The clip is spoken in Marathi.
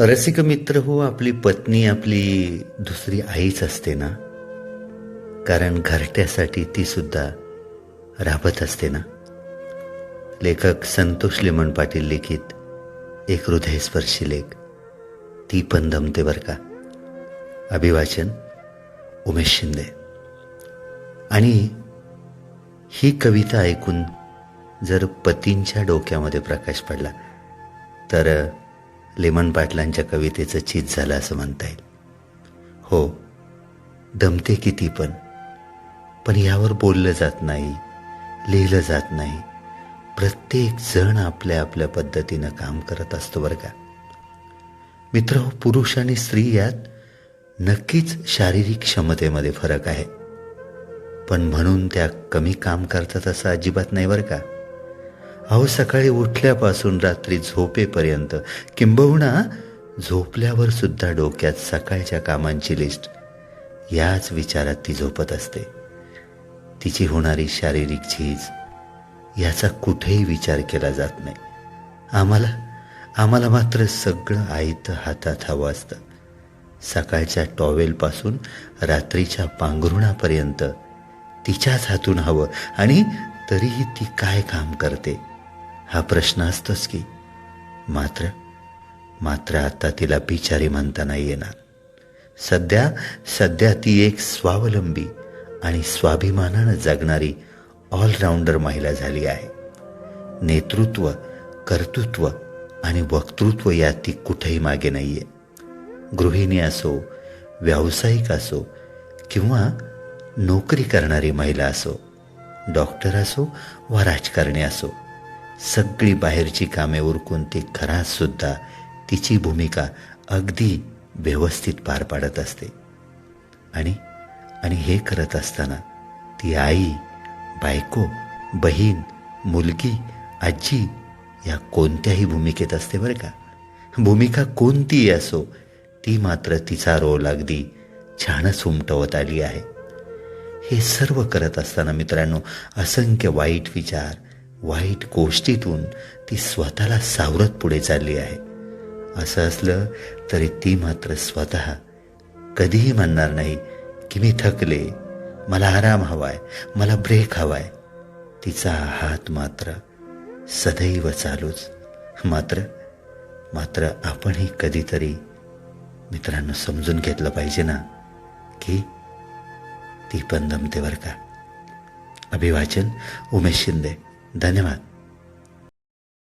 रसिक मित्र हो आपली पत्नी आपली दुसरी आईच असते ना? कारण घरट्यासाठी ती सुद्धा राबत असते ना? लेखक संतोष लेमन पाटील लिखित एक हृदयस्पर्शी लेख. ती पण दमते बर का? अभिवाचन उमेश शिंदे. आणि ही कविता ऐकून जर पतींच्या डोक्यामध्ये प्रकाश पडला तर लेमन पाटलांच्या कवितेचं चीज झालं असं म्हणता येईल. हो दमते किती पण पण यावर बोललं जात नाही लिहिलं जात नाही. प्रत्येक जण आपल्या आपल्या पद्धतीनं काम करत असतो बरं का. मित्र पुरुष आणि स्त्री यात नक्कीच शारीरिक क्षमतेमध्ये फरक आहे. पण म्हणून त्या कमी काम करतात असं अजिबात नाही बरं का. अहो सकाळी उठल्यापासून रात्री झोपेपर्यंत किंबहुना झोपल्यावर सुद्धा डोक्यात सकाळच्या कामांची लिस्ट. याच विचारात ती झोपत असते. तिची होणारी शारीरिक झीज याचा कुठेही विचार केला जात नाही. आम्हाला आम्हाला मात्र सगळं आईत हातात हवं असतं. सकाळच्या टॉवेलपासून रात्रीच्या पांघरुणापर्यंत तिच्याच हातून हवं आणि तरीही ती काय काम करते? हा प्रश्न असतोच की मात्र मात्र आता तिला बिचारी म्हणता नाही येणार. सध्या सध्या ती एक स्वावलंबी आणि स्वाभिमानानं जगणारी ऑलराऊंडर महिला झाली आहे. नेतृत्व कर्तृत्व आणि वक्तृत्व यात ती कुठेही मागे नाहीये. गृहिणी असो व्यावसायिक असो किंवा नोकरी करणारी महिला असो डॉक्टर असो वा राजकारणी असो सगळी बाहेरची कामे उरकून ती घरात सुद्धा तिची भूमिका अगदी व्यवस्थित पार पाडत असते. आणि आणि हे करत असताना ती आई बायको बहीण मुलगी आजी या कोणत्याही भूमिकेत असते बरं का? भूमिका कोणतीही असो ती मात्र तिचा रोल अगदी छानच उमटवत आली आहे. हे सर्व करत असताना मित्रांनो असंख्य वाईट विचार वाईट गोष्टीतून ती स्वतःला सावरत पुढे चालली आहे. असं असलं तरी ती मात्र स्वतः कधीही म्हणणार नाही की मी थकले मला आराम हवाय मला ब्रेक हवाय. तिचा हात मात्र सदैव चालूच. मात्र मात्र आपणही कधीतरी मित्रांनो समजून घेतलं पाहिजे ना की ती पण दमते बरं का. अभिवाचन उमेश शिंदे. धन्यवाद.